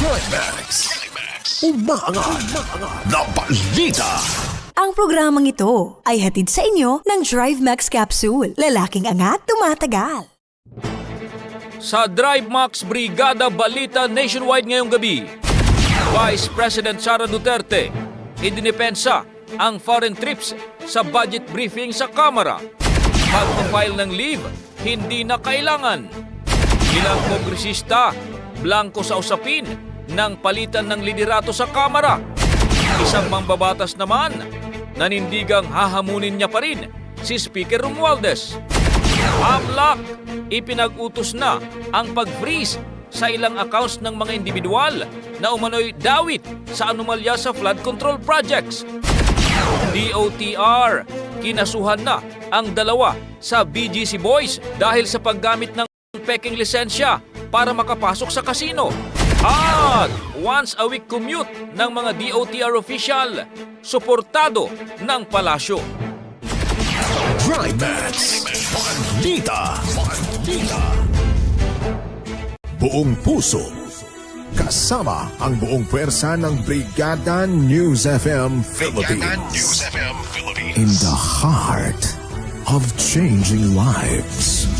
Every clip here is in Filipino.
Drive Max. Umaangat na balita. Ang programang ito ay hatid sa inyo ng Drive Max Capsule. Lalaking angat, tumatagal. Sa Drive Max Brigada Balita Nationwide ngayong gabi, Vice President Sara Duterte idinipensa ang foreign trips sa budget briefing sa Kamara. Magpa-file ng leave, hindi na kailangan. Ilang kongresista, blanco sa usapin ng palitan ng liderato sa Kamara. Isang mambabatas naman, nanindigang hahamunin niya pa rin si Speaker Romualdez. Amlak, ipinag-utos na ang pag-freeze sa ilang accounts ng mga individual na umano'y dawit sa anomalya sa flood control projects. DOTR, kinasuhan na ang dalawa sa BGC Boys dahil sa paggamit ng peking lisensya para makapasok sa kasino. At once a week commute ng mga DOTR official, suportado ng palasyo. Drive Max. Balita. Balita. Buong puso. Kasama ang buong pwersa ng Brigada News FM Philippines. In the heart of changing lives.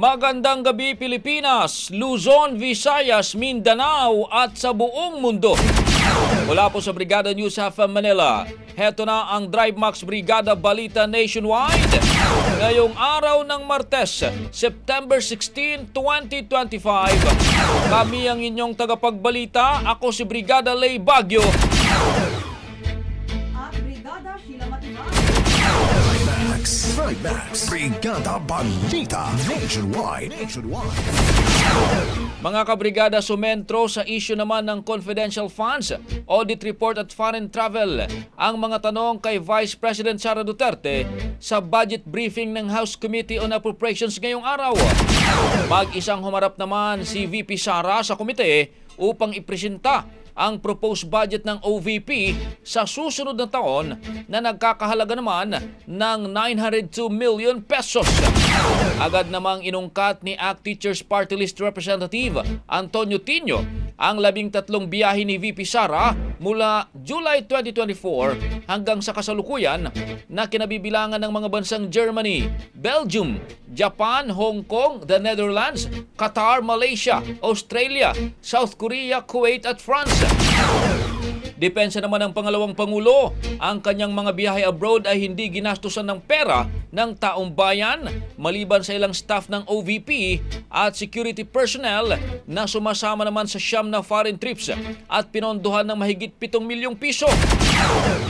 Magandang gabi Pilipinas, Luzon, Visayas, Mindanao at sa buong mundo. Mula po sa Brigada News of Manila, heto na ang Drive Max Brigada Balita Nationwide. Ngayong araw ng Martes, September 16, 2025. Kami ang inyong tagapagbalita. Ako si Brigada Lay Bagyo. Max. Thrive Max. Brigada Balita Nationwide. Nationwide. Mga kabrigada sumentro sa issue naman ng confidential funds, audit report at foreign travel. Ang mga tanong kay Vice President Sara Duterte sa budget briefing ng House Committee on Appropriations ngayong araw. Mag-isang humarap naman si VP Sara sa komite upang ipresenta ang proposed budget ng OVP sa susunod na taon na nagkakahalaga naman ng 902 million pesos. Agad namang inungkat ni ACT Teachers Party List Representative Antonio Tino ang labing tatlong biyahe ni VP Sara mula July 2024 hanggang sa kasalukuyan na kinabibilangan ng mga bansang Germany, Belgium, Japan, Hong Kong, the Netherlands, Qatar, Malaysia, Australia, South Korea, Kuwait at France. Depensa naman ng pangalawang pangulo, ang kanyang mga biyahe abroad ay hindi ginastusan ng pera ng taong bayan maliban sa ilang staff ng OVP at security personnel na sumasama naman sa siyam na foreign trips at pinondohan ng mahigit 7 milyong piso.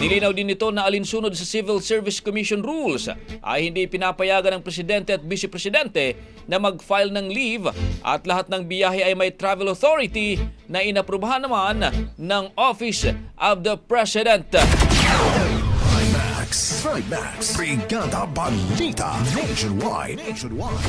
Nilinaw din nito na alinsunod sa Civil Service Commission rules ay hindi pinapayagan ng presidente at vice presidente na mag-file ng leave at lahat ng biyahe ay may travel authority na inaprubahan naman ng Office of the President. Max, Trimax, Brigada Balita, Nationwide, Nationwide.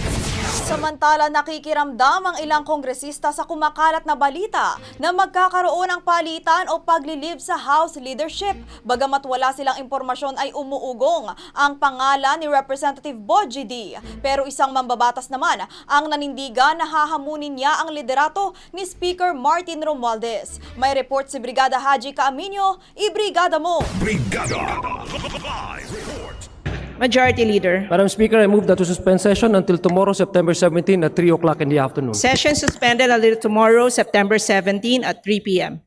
Samantala nakikiramdam ang ilang kongresista sa kumakalat na balita na magkakaroon ng palitan o paglilib sa House leadership. Bagamat wala silang impormasyon ay umuugong ang pangalan ni Representative Boji D. Pero isang mambabatas naman ang nanindigan na hahamunin niya ang liderato ni Speaker Martin Romualdez. May report si Brigada Haji Kaaminyo, ibrigada mo! Brigada. Majority Leader. Madam Speaker, I move that to suspend session until tomorrow, September 17 at 3 o'clock in the afternoon. Session suspended until tomorrow, September 17 at 3 p.m.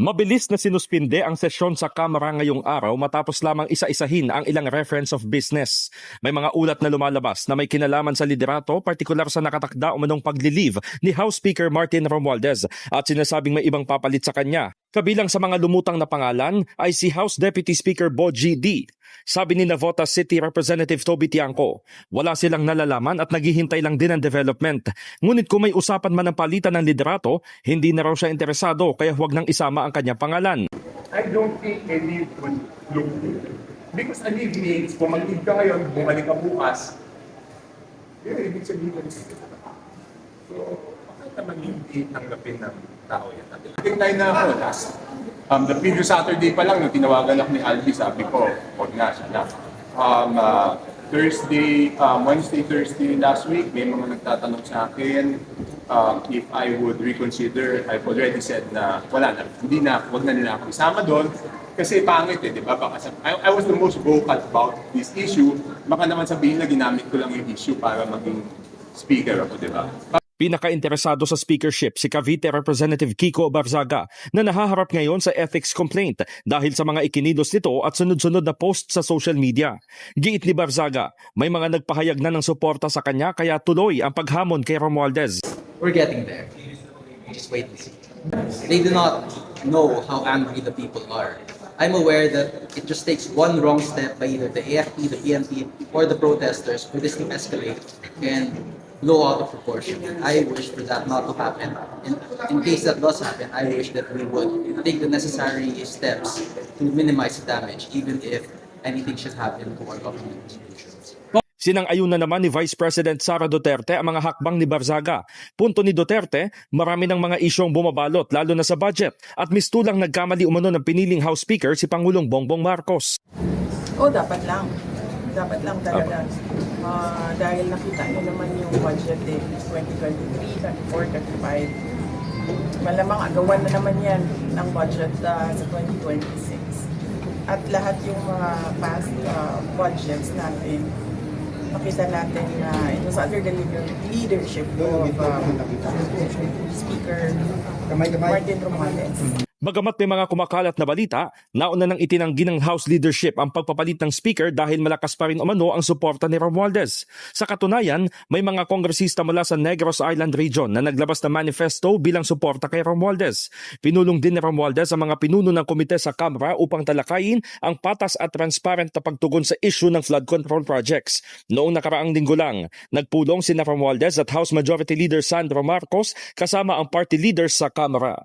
Mabilis na sinuspinde ang sesyon sa Kamara ngayong araw matapos lamang isa-isahin ang ilang reference of business. May mga ulat na lumalabas na may kinalaman sa liderato, partikular sa nakatakda umanong paglilive ni House Speaker Martin Romualdez at sinasabing may ibang papalit sa kanya. Kabilang sa mga lumutang na pangalan ay si House Deputy Speaker Boji D. Sabi ni Navota City Representative Toby Tiangco, wala silang nalalaman at naghihintay lang din ng development. Ngunit kung may usapan man ng palitan ng liderato, hindi na raw siya interesado kaya huwag nang isama ang kanyang pangalan. I don't think a leave would look. Because a leave means, kung mag-leave ka ngayon, bumalik ka bukas, yun, ibig sabihin ko So, bakit naman hindi tanggapin ng tao yan? Tingnan na ako, last, um, the previous Saturday pa lang, nung tinawagan ako ni Albi, sabi ko, huwag na, siya na. Um, uh, Thursday, um, Wednesday, Thursday last week, may mga nagtatanong sa akin um, if I would reconsider. I've already said na wala na, hindi na, wag na nila ako isama doon. Kasi pangit eh, di ba? Baka sa, I, I was the most vocal about this issue. Baka naman sabihin na ginamit ko lang yung issue para maging speaker ako, di ba? Pinaka-interesado sa speakership si Cavite Representative Kiko Barzaga na nahaharap ngayon sa ethics complaint dahil sa mga ikinilos nito at sunod-sunod na post sa social media. Giit ni Barzaga, may mga nagpahayag na ng suporta sa kanya kaya tuloy ang paghamon kay Romualdez. We're getting there. Just wait and see. They do not know how angry the people are. I'm aware that it just takes one wrong step by either the AFP, the PNP, or the protesters for this to escalate and blow out of proportion. I wish for that not to happen. In, in case that does happen, I wish that we would take the necessary steps to minimize the damage, even if anything should happen to our government institutions. Sinang-ayun na naman ni Vice President Sara Duterte ang mga hakbang ni Barzaga. Punto ni Duterte, marami ng mga isyong bumabalot lalo na sa budget at mistulang nagkamali umano ng piniling House Speaker si Pangulong Bongbong Marcos. Oo, dapat lang. Dapat lang talaga. Ah, dahil nakita niyo naman yung budget eh, 2023, 24, 25. Malamang agawan na naman yan ng budget ah, sa 2026. At lahat yung mga past ah, budgets natin, nakita natin na it was under the leader- leadership of um, Speaker Martin Romualdez. Bagamat may mga kumakalat na balita, nauna nang itinanggi ng House leadership ang pagpapalit ng Speaker dahil malakas pa rin umano ang suporta ni Romualdez. Sa katunayan, may mga kongresista mula sa Negros Island region na naglabas ng manifesto bilang suporta kay Romualdez. Pinulong din ni Romualdez ang mga pinuno ng komite sa Kamara upang talakayin ang patas at transparent na pagtugon sa issue ng flood control projects. Noong nakaraang linggo lang, nagpulong si Romualdez at House Majority Leader Sandro Marcos kasama ang party leaders sa Kamara.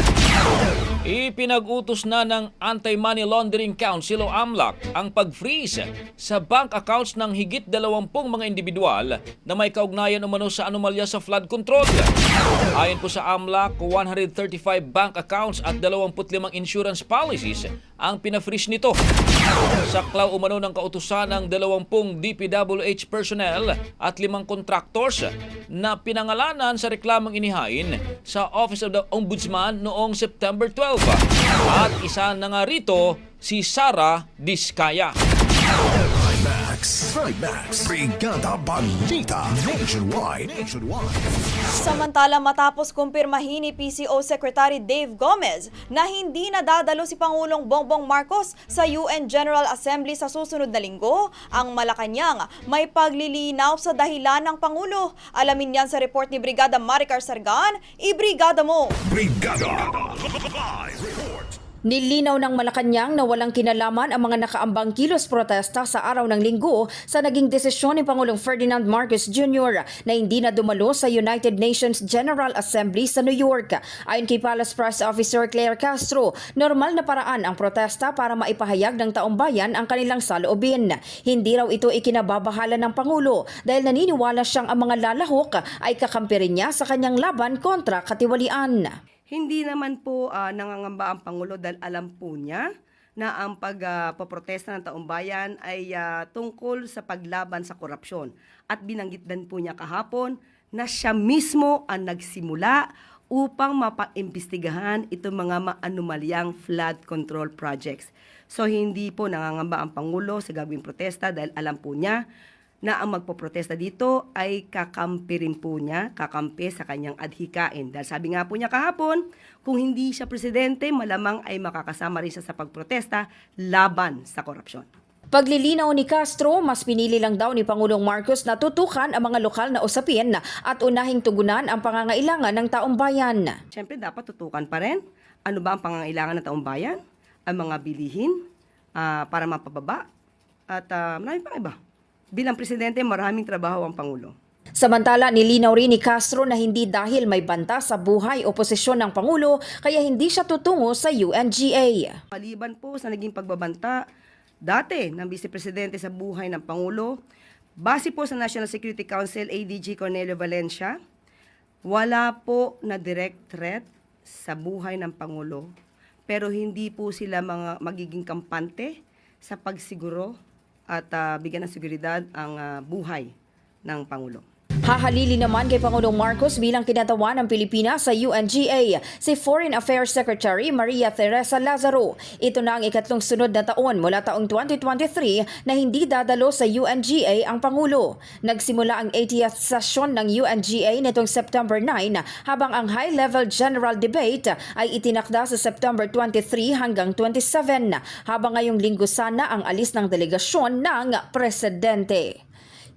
Ipinag-utos na ng Anti-Money Laundering Council o AMLAC ang pag-freeze sa bank accounts ng higit 20 mga individual na may kaugnayan umano sa anomalya sa flood control. Ayon po sa AMLAC, 135 bank accounts at 25 insurance policies ang pina-freeze nito. Saklaw umano ng kautusan ng 20 DPWH personnel at limang contractors na pinangalanan sa reklamong inihain sa Office of the Ombudsman noong September 12. At isa na nga rito si Sara Diskaya. Trimax. Trimax. Brigada Balita. Nationwide. Nationwide. Samantala matapos kumpirmahin ni PCO Secretary Dave Gomez na hindi nadadalo si Pangulong Bongbong Marcos sa UN General Assembly sa susunod na linggo, ang Malacanang may paglilinaw sa dahilan ng Pangulo. Alamin yan sa report ni Brigada Maricar Sargan. Ibrigada mo! Brigada. Live report. Nilinaw ng Malacanang na walang kinalaman ang mga nakaambang kilos protesta sa araw ng linggo sa naging desisyon ni Pangulong Ferdinand Marcos Jr. na hindi na dumalo sa United Nations General Assembly sa New York. Ayon kay Palace Press Officer Claire Castro, normal na paraan ang protesta para maipahayag ng taong bayan ang kanilang saloobin. Hindi raw ito ikinababahala ng Pangulo dahil naniniwala siyang ang mga lalahok ay kakampirin niya sa kanyang laban kontra katiwalian. Hindi naman po ah, nangangamba ang Pangulo dahil alam po niya na ang pagpoprotesta ng taong bayan ay ah, tungkol sa paglaban sa korupsyon. At binanggit din po niya kahapon na siya mismo ang nagsimula upang mapaimbestigahan itong mga maanumalyang flood control projects. So hindi po nangangamba ang Pangulo sa gagawing protesta dahil alam po niya na ang magpoprotesta dito ay kakampi rin po niya, kakampi sa kanyang adhikain. Dahil sabi nga po niya kahapon, kung hindi siya presidente, malamang ay makakasama rin siya sa pagprotesta laban sa korupsyon. Paglilinaw ni Castro, mas pinili lang daw ni Pangulong Marcos na tutukan ang mga lokal na usapin at unahing tugunan ang pangangailangan ng taong bayan. Siyempre, dapat tutukan pa rin ano ba ang pangangailangan ng taong bayan, ang mga bilihin ah, para mapababa, at uh, marami pang iba. Bilang presidente, maraming trabaho ang Pangulo. Samantala, nilinaw rin ni Castro na hindi dahil may banta sa buhay o posisyon ng Pangulo kaya hindi siya tutungo sa UNGA. Maliban po sa naging pagbabanta dati ng Vice Presidente sa buhay ng Pangulo, base po sa National Security Council ADG Cornelio Valencia, wala po na direct threat sa buhay ng Pangulo, pero hindi po sila mga magiging kampante sa pagsiguro at ah, bigyan ng seguridad ang ah, buhay ng Pangulo. Hahalili naman kay Pangulong Marcos bilang kinatawan ng Pilipinas sa UNGA si Foreign Affairs Secretary Maria Teresa Lazaro. Ito na ang ikatlong sunod na taon mula taong 2023 na hindi dadalo sa UNGA ang Pangulo. Nagsimula ang 80th session ng UNGA nitong September 9 habang ang high-level general debate ay itinakda sa September 23 hanggang 27 habang ngayong linggo sana ang alis ng delegasyon ng presidente.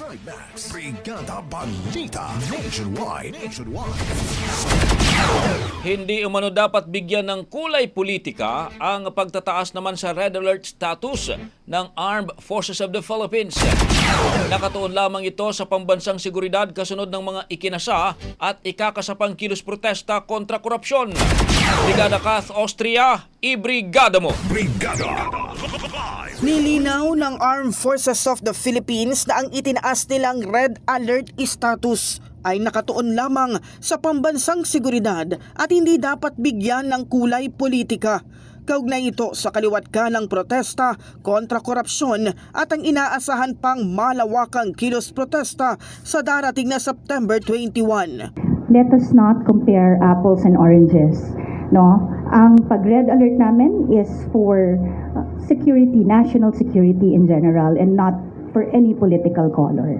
Trimax. Brigada Balita. Nationwide. Nationwide. Hindi umano dapat bigyan ng kulay politika ang pagtataas naman sa red alert status ng Armed Forces of the Philippines. Nakatuon lamang ito sa pambansang seguridad kasunod ng mga ikinasa at ikakasapang kilos protesta kontra korupsyon. Brigada Kath Austria, ibrigada mo! Brigada. Nilinaw ng Armed Forces of the Philippines na ang itinaas nilang Red Alert status ay nakatuon lamang sa pambansang seguridad at hindi dapat bigyan ng kulay politika. Kaugnay ito sa kaliwat ka ng protesta kontra korupsyon at ang inaasahan pang malawakang kilos protesta sa darating na September 21. let us not compare apples and oranges. No? Ang pag-red alert namin is for security, national security in general and not for any political color.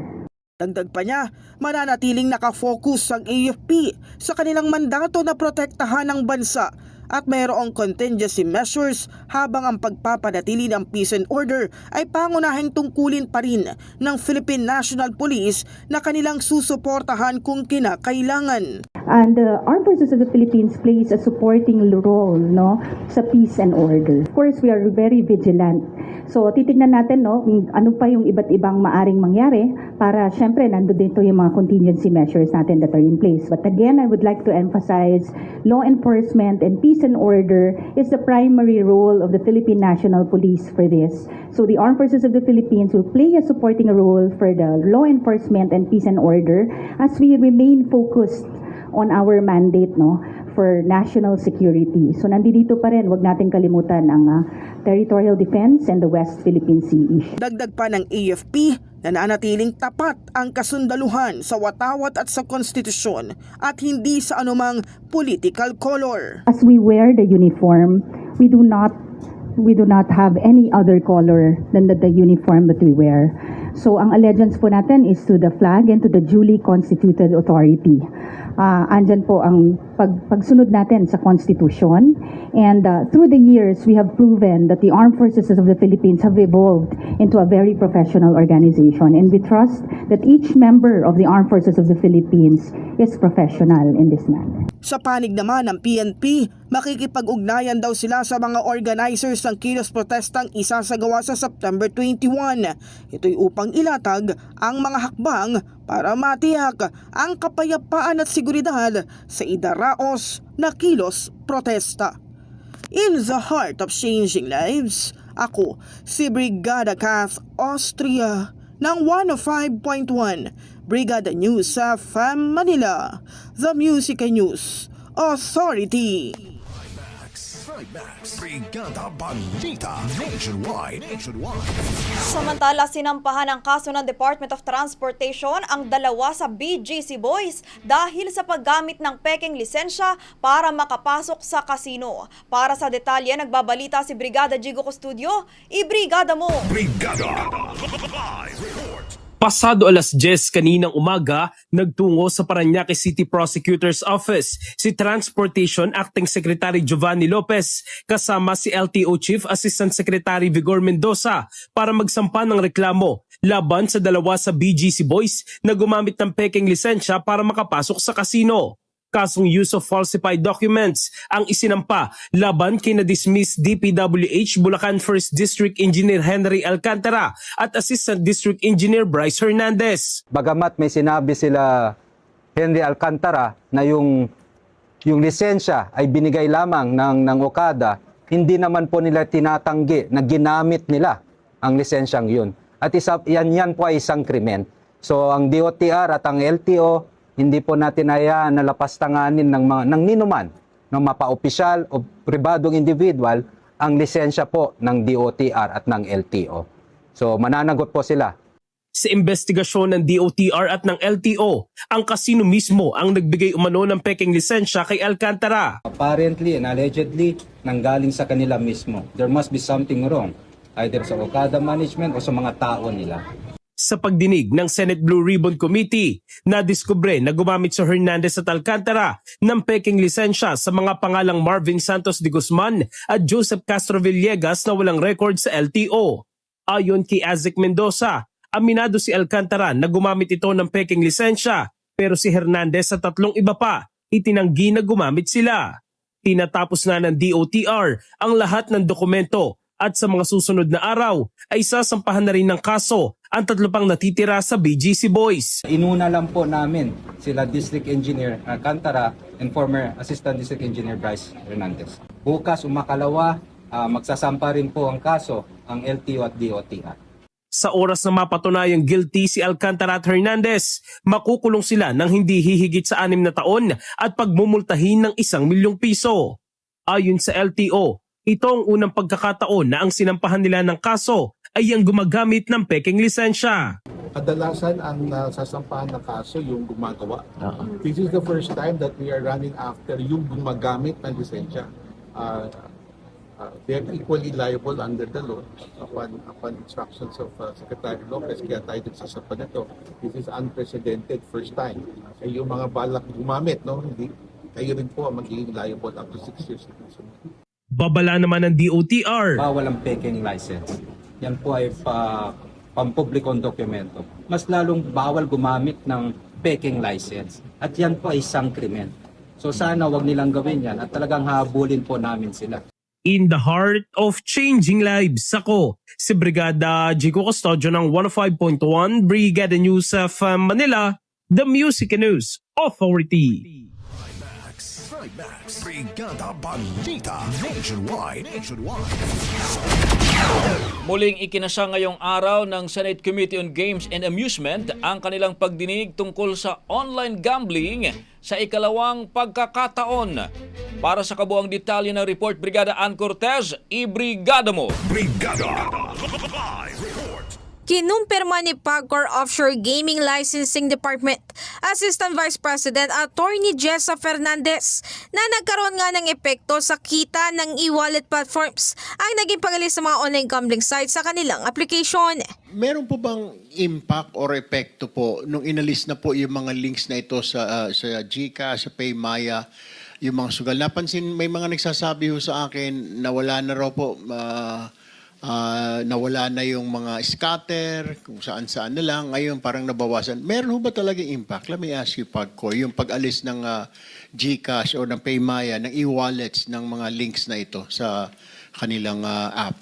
Dagdag pa niya, mananatiling nakafocus ang AFP sa kanilang mandato na protektahan ang bansa at mayroong contingency measures habang ang pagpapanatili ng peace and order ay pangunahing tungkulin pa rin ng Philippine National Police na kanilang susuportahan kung kinakailangan. And the Armed Forces of the Philippines plays a supporting role no sa peace and order. Of course, we are very vigilant. So titignan natin no ano pa yung iba't ibang maaring mangyari para syempre nando dito yung mga contingency measures natin that are in place. But again, I would like to emphasize law enforcement and peace and order is the primary role of the Philippine National Police for this. So the Armed Forces of the Philippines will play a supporting role for the law enforcement and peace and order as we remain focused on our mandate no for national security. So nandito pa rin, wag natin kalimutan ang ah, territorial defense and the West Philippine Sea issue. Dagdag pa ng AFP na nanatiling tapat ang kasundaluhan sa watawat at sa konstitusyon at hindi sa anumang political color. As we wear the uniform, we do not we do not have any other color than the, the uniform that we wear. So ang allegiance po natin is to the flag and to the duly constituted authority. Ah, andyan po ang pag, pagsunod natin sa Constitution. And uh, through the years, we have proven that the Armed Forces of the Philippines have evolved into a very professional organization. And we trust that each member of the Armed Forces of the Philippines is professional in this manner. Sa panig naman ng PNP, makikipag-ugnayan daw sila sa mga organizers ng kilos protestang isasagawa sa September 21. Ito'y upang ilatag ang mga hakbang para matiyak ang kapayapaan at seguridad sa idaraos na kilos protesta. In the heart of changing lives, ako si Brigada Kath Austria ng 105.1 Brigada News sa FM Manila, The Music and News Authority. Trimax, Brigada Balita Nationwide. Nationwide. Samantala, sinampahan ang kaso ng Department of Transportation ang dalawa sa BGC Boys dahil sa paggamit ng peking lisensya para makapasok sa kasino. Para sa detalye, nagbabalita si Brigada Jigo Custudio. I-brigada mo! Brigada Live Report. Pasado alas 10 kaninang umaga, nagtungo sa Paranaque City Prosecutor's Office si Transportation Acting Secretary Giovanni Lopez kasama si LTO Chief Assistant Secretary Vigor Mendoza para magsampa ng reklamo laban sa dalawa sa BGC Boys na gumamit ng peking lisensya para makapasok sa kasino. Kasong use of falsified documents ang isinampa laban kay na-dismiss DPWH Bulacan 1st District Engineer Henry Alcantara at Assistant District Engineer Bryce Hernandez. Bagamat may sinabi sila Henry Alcantara na yung yung lisensya ay binigay lamang ng ng Okada, hindi naman po nila tinatanggi na ginamit nila ang lisensyang yun. At isa, yan, yan po ay isang krimen. So ang DOTR at ang LTO, hindi po natin hayaan na lapastanganin ng mga ng ninuman ng mapa-opisyal o pribadong individual ang lisensya po ng DOTR at ng LTO. So mananagot po sila. Sa investigasyon ng DOTR at ng LTO, ang kasino mismo ang nagbigay umano ng peking lisensya kay Alcantara. Apparently and allegedly, nanggaling sa kanila mismo. There must be something wrong, either sa Okada management o sa mga tao nila. Sa pagdinig ng Senate Blue Ribbon Committee, nadiskubre na gumamit si Hernandez at Alcantara ng peking lisensya sa mga pangalang Marvin Santos de Guzman at Joseph Castro Villegas na walang record sa LTO. Ayon kay Azek Mendoza, aminado si Alcantara na gumamit ito ng peking lisensya pero si Hernandez at tatlong iba pa itinanggi na gumamit sila. Tinatapos na ng DOTR ang lahat ng dokumento at sa mga susunod na araw ay sasampahan na rin ng kaso ang tatlo pang natitira sa BGC Boys. Inuna lang po namin sila District Engineer Alcantara and former Assistant District Engineer Bryce Hernandez. Bukas umakalawa, ah, magsasampa rin po ang kaso ang LTO at DOTR. Sa oras na mapatunayang guilty si Alcantara at Hernandez, makukulong sila ng hindi hihigit sa anim na taon at pagmumultahin ng isang milyong piso. Ayon sa LTO, ito ang unang pagkakataon na ang sinampahan nila ng kaso ay ang gumagamit ng peking lisensya. kadalasan ang nasasampahan ng kaso yung gumagawa. This is the first time that we are running after yung gumagamit ng lisensya. Uh, uh, they are equally liable under the law upon, upon instructions of uh, Secretary Lopez. Kaya tayo nagsasampa nito. This is unprecedented first time. Kaya yung mga balak gumamit, no, hindi, kayo rin po ang magiging liable up to 6 years. Babala naman ng DOTR. Bawal ang peking license. Yan po ay pa, pampublikong dokumento. Mas lalong bawal gumamit ng peking license. At yan po ay isang krimen. So sana wag nilang gawin yan at talagang habulin po namin sila. In the heart of changing lives, ako si Brigada Jico Custodio ng 105.1 Brigada News of Manila, the Music and News Authority. Brigada Balita Nationwide. Nationwide. Muling ikinasa ngayong araw ng Senate Committee on Games and Amusement ang kanilang pagdinig tungkol sa online gambling sa ikalawang pagkakataon. Para sa kabuang detalye ng report, Brigada Ann Cortez, ibrigada mo! Brigada. Live. Kinumpirma ni Pagcor Offshore Gaming Licensing Department Assistant Vice President Attorney Jessa Fernandez na nagkaroon nga ng epekto sa kita ng e-wallet platforms ang naging pangalis sa mga online gambling sites sa kanilang application. Meron po bang impact or epekto po nung inalis na po yung mga links na ito sa ah, sa Gcash, sa Paymaya, yung mga sugal? Napansin may mga nagsasabi ho sa akin na wala na raw po ah, ah, nawala na yung mga scatter, kung saan saan na lang. Ngayon parang nabawasan. Meron ba talagang impact? Let me ask you, Pagko, yung pag-alis ng ah, Gcash o ng Paymaya, ng e-wallets ng mga links na ito sa kanilang ah, app.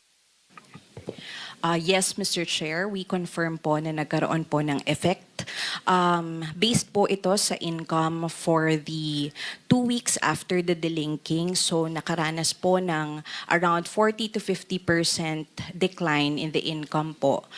Uh, yes, Mr. Chair, we confirm po na nagkaroon po ng effect. Um, based po ito sa income for the two weeks after the delinking. So nakaranas po ng around 40 to 50% decline in the income po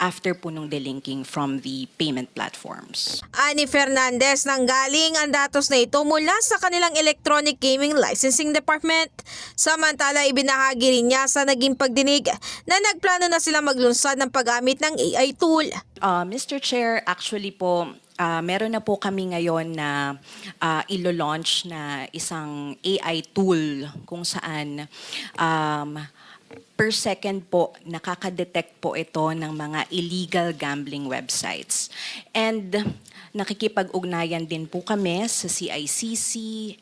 after po nung delinking from the payment platforms. Ani Fernandez nang galing ang datos na ito mula sa kanilang Electronic Gaming Licensing Department. Samantala, ibinahagi rin niya sa naging pagdinig na nagplano na sila maglunsad ng paggamit ng AI tool. Uh, Mr. Chair, actually po, uh, meron na po kami ngayon na uh, ilo-launch na isang AI tool kung saan um, per second po nakaka-detect po ito ng mga illegal gambling websites. And nakikipag-ugnayan din po kami sa CICC,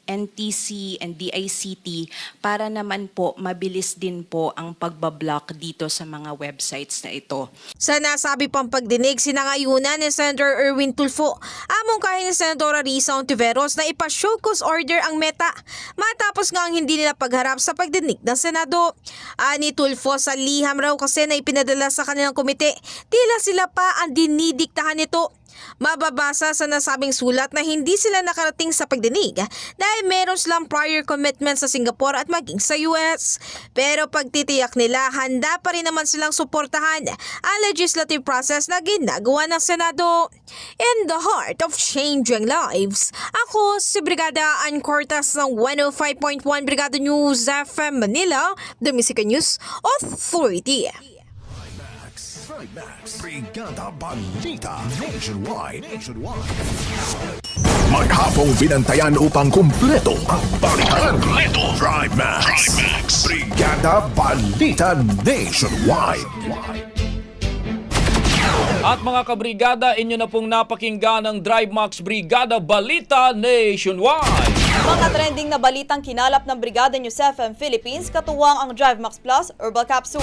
NTC, and DICT para naman po mabilis din po ang pagbablock dito sa mga websites na ito. Sa nasabi pang pagdinig, sinangayunan ni Senator Erwin Tulfo among kahit ni Senadora Risa Ontiveros na ipa-show cause order ang meta matapos nga ang hindi nila pagharap sa pagdinig ng Senado. Ani Tulfo sa liham raw kasi na ipinadala sa kanilang komite, tila sila pa ang dinidiktahan nito. Mababasa sa nasabing sulat na hindi sila nakarating sa pagdinig dahil meron silang prior commitment sa Singapore at maging sa US. Pero pagtitiyak nila, handa pa rin naman silang suportahan ang legislative process na ginagawa ng Senado. In the heart of changing lives, ako si Brigada Ann Cortas ng 105.1 Brigada News FM Manila, The Music News Authority. Trimax. Brigada Balita Nationwide. Nationwide. Maghapong binantayan upang kumpleto ang balitan. Kumpleto. Trimax. Trimax. Brigada Balita Nationwide. At mga kabrigada, inyo na pong napakinggan ang Drive Max Brigada Balita Nationwide. Mga trending na balitang kinalap ng Brigada News FM Philippines, katuwang ang Drive Max Plus Herbal Capsule.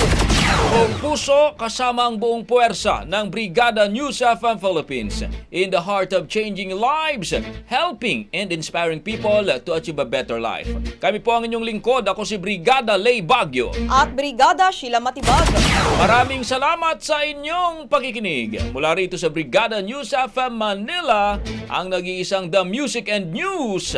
Buong puso kasama ang buong puwersa ng Brigada News FM Philippines in the heart of changing lives, helping and inspiring people to achieve a better life. Kami po ang inyong lingkod. Ako si Brigada Lay Bagyo. At Brigada Sheila Matibag. Maraming salamat sa inyong pakikinig. Mula rito sa Brigada News FM Manila, ang nag-iisang The Music and News